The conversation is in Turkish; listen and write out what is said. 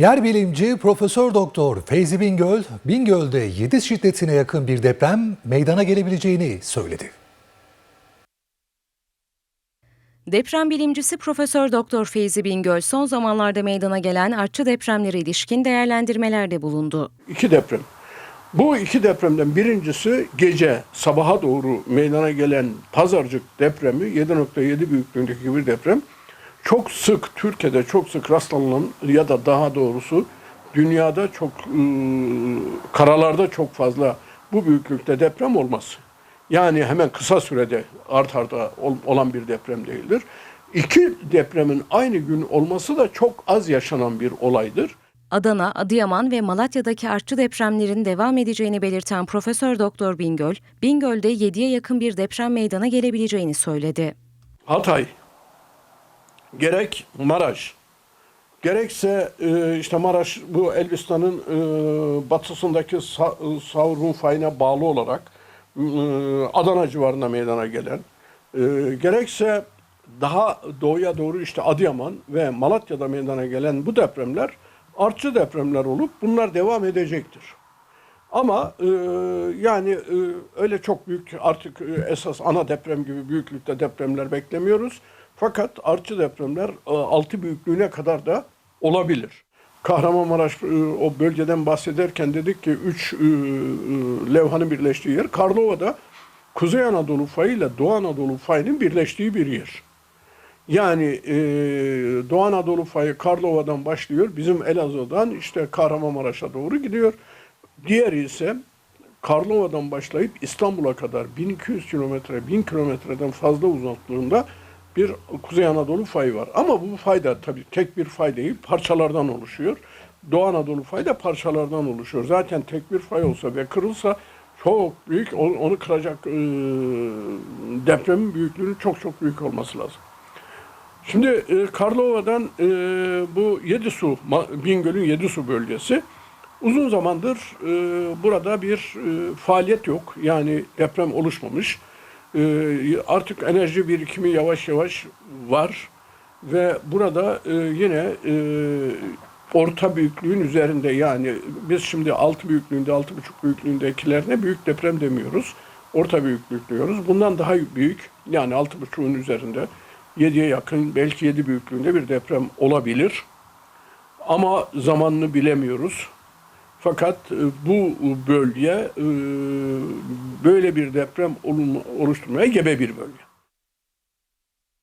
Yer bilimci Profesör Doktor Feyzi Bingöl, Bingöl'de 7 şiddetine yakın bir deprem meydana gelebileceğini söyledi. Deprem bilimcisi Profesör Doktor Feyzi Bingöl son zamanlarda meydana gelen artçı depremlere ilişkin değerlendirmelerde bulundu. İki deprem. Bu iki depremden birincisi gece sabaha doğru meydana gelen Pazarcık depremi 7.7 büyüklüğündeki bir deprem. Çok sık Türkiye'de çok sık rastlanılan ya da daha doğrusu dünyada çok ıı, karalarda çok fazla bu büyüklükte deprem olması. Yani hemen kısa sürede art arda ol- olan bir deprem değildir. İki depremin aynı gün olması da çok az yaşanan bir olaydır. Adana, Adıyaman ve Malatya'daki artçı depremlerin devam edeceğini belirten Profesör Doktor Bingöl, Bingöl'de 7'ye yakın bir deprem meydana gelebileceğini söyledi. Hatay, gerek Maraş, gerekse e, işte Maraş bu Elbistan'ın e, batısındaki Sa- e, Savrun fayına bağlı olarak e, Adana civarında meydana gelen, e, gerekse daha doğuya doğru işte Adıyaman ve Malatya'da meydana gelen bu depremler artçı depremler olup bunlar devam edecektir. Ama e, yani e, öyle çok büyük artık e, esas ana deprem gibi büyüklükte depremler beklemiyoruz. Fakat artçı depremler e, altı büyüklüğüne kadar da olabilir. Kahramanmaraş e, o bölgeden bahsederken dedik ki üç e, e, levhanın birleştiği yer. Karlova'da Kuzey Anadolu fayı ile Doğu Anadolu fayının birleştiği bir yer. Yani e, Doğu Anadolu fayı Karlova'dan başlıyor. Bizim Elazığ'dan işte Kahramanmaraş'a doğru gidiyor. Diğeri ise Karlova'dan başlayıp İstanbul'a kadar 1200 kilometre, 1000 kilometreden fazla uzaklığında bir Kuzey Anadolu fayı var. Ama bu fay da tabii tek bir fay değil, parçalardan oluşuyor. Doğu Anadolu fayı da parçalardan oluşuyor. Zaten tek bir fay olsa ve kırılsa çok büyük, onu kıracak e, depremin büyüklüğünün çok çok büyük olması lazım. Şimdi e, Karlova'dan e, bu Yedisu, Bingöl'ün Yedisu bölgesi uzun zamandır e, burada bir e, faaliyet yok. Yani deprem oluşmamış. E, artık enerji birikimi yavaş yavaş var ve burada e, yine e, orta büyüklüğün üzerinde yani biz şimdi 6 büyüklüğünde, 6,5 büyüklüğündekilerine büyük deprem demiyoruz. Orta büyüklük diyoruz. Bundan daha büyük yani 6,5'un üzerinde 7'ye yakın belki 7 büyüklüğünde bir deprem olabilir. Ama zamanını bilemiyoruz. Fakat e, bu bölge böyle bir deprem oluşturmaya gebe bir bölge.